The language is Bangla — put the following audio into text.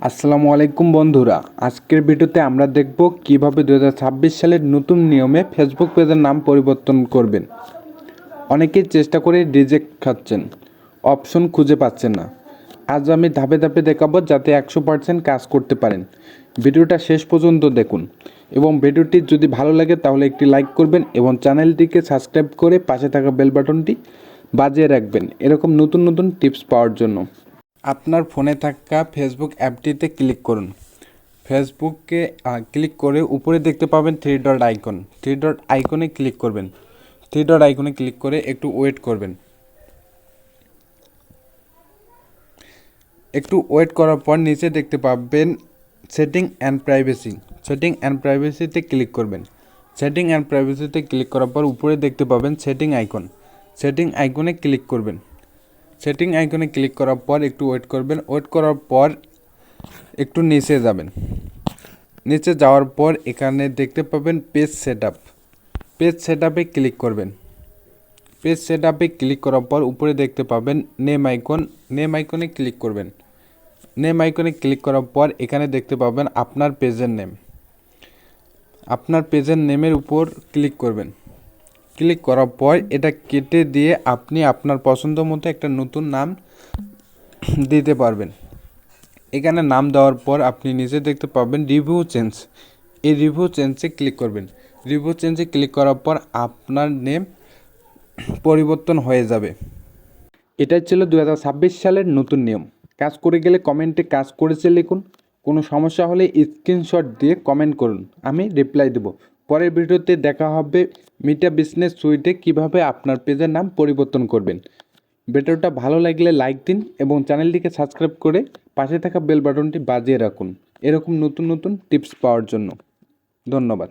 আসসালামু আলাইকুম বন্ধুরা। আজকের ভিডিওতে আমরা দেখব কীভাবে দু হাজার ছাব্বিশ সালের নতুন নিয়মে ফেসবুক পেজের নাম পরিবর্তন করবেন। অনেকেই চেষ্টা করে রিজেক্ট খাচ্ছেন অপশন খুঁজে পাচ্ছেন না। আজ আমি ধাপে ধাপে দেখাবো যাতে একশো পার্সেন্ট কাজ করতে পারেন। ভিডিওটা শেষ পর্যন্ত দেখুন এবং ভিডিওটি যদি ভালো লাগে তাহলে একটি লাইক করবেন এবং চ্যানেলটিকে সাবস্ক্রাইব করে পাশে থাকা বেল বাটনটি বাজিয়ে রাখবেন। এরকম নতুন নতুন টিপস পাওয়ার জন্য। আপনার ফোনে থাকা ফেসবুক অ্যাপটিতে ক্লিক করুন। ফেসবুকে ক্লিক করে উপরে দেখতে পাবেন three dot icon three dot আইকনে ক্লিক করবেন। থ্রি ডট আইকনে ক্লিক করে একটু ওয়েট করবেন। একটু ওয়েট করার পর নিচে দেখতে পাবেন setting and privacy setting and প্রাইভেসিতে click করবেন। সেটিং অ্যান্ড প্রাইভেসিতে ক্লিক করার পর উপরে দেখতে পাবেন সেটিং আইকন সেটিং আইকনে ক্লিক করবেন। সেটিং আইকনে ক্লিক করার পর একটু ওয়েট করবেন। ওয়েট করার পর একটু নিচে যাবেন। নিচে যাওয়ার পর এখানে দেখতে পাবেন page set up page set click করবেন। পেজ সেট আপে ক্লিক করার পর উপরে দেখতে পাবেন নেম আইকন। নেম আইকনে ক্লিক করবেন। নেম আইকনে ক্লিক করার পর এখানে দেখতে পাবেন আপনার পেজের নেম। আপনার পেজের নেমের উপর ক্লিক করবেন। ক্লিক করার পর এটা কেটে দিয়ে আপনি আপনার পছন্দ মতো একটা নতুন নাম দিতে পারবেন। এখানে নাম দেওয়ার পর আপনি নিজে দেখতে পাবেন রিভিউ চেঞ্জ এই রিভিউ চেঞ্জে ক্লিক করবেন। রিভিউ চেঞ্জে ক্লিক করার পর আপনার নেম পরিবর্তন হয়ে যাবে। এটাই ছিল দু হাজার ছাব্বিশ সালের নতুন নিয়ম। কাজ করে গেলে কমেন্টে কাজ করেছে লিখুন। কোনো সমস্যা হলে স্ক্রিনশট দিয়ে কমেন্ট করুন। আমি রিপ্লাই দেব। পরের ভিডিওতে দেখা হবে মিটা বিজনেস সুইটে কীভাবে আপনার পেজের নাম পরিবর্তন করবেন। ভিডিওটা ভালো লাগলে লাইক দিন এবং চ্যানেলটিকে সাবস্ক্রাইব করে পাশে থাকা বেল বাটনটি বাজিয়ে রাখুন। এরকম নতুন নতুন টিপস পাওয়ার জন্য। ধন্যবাদ।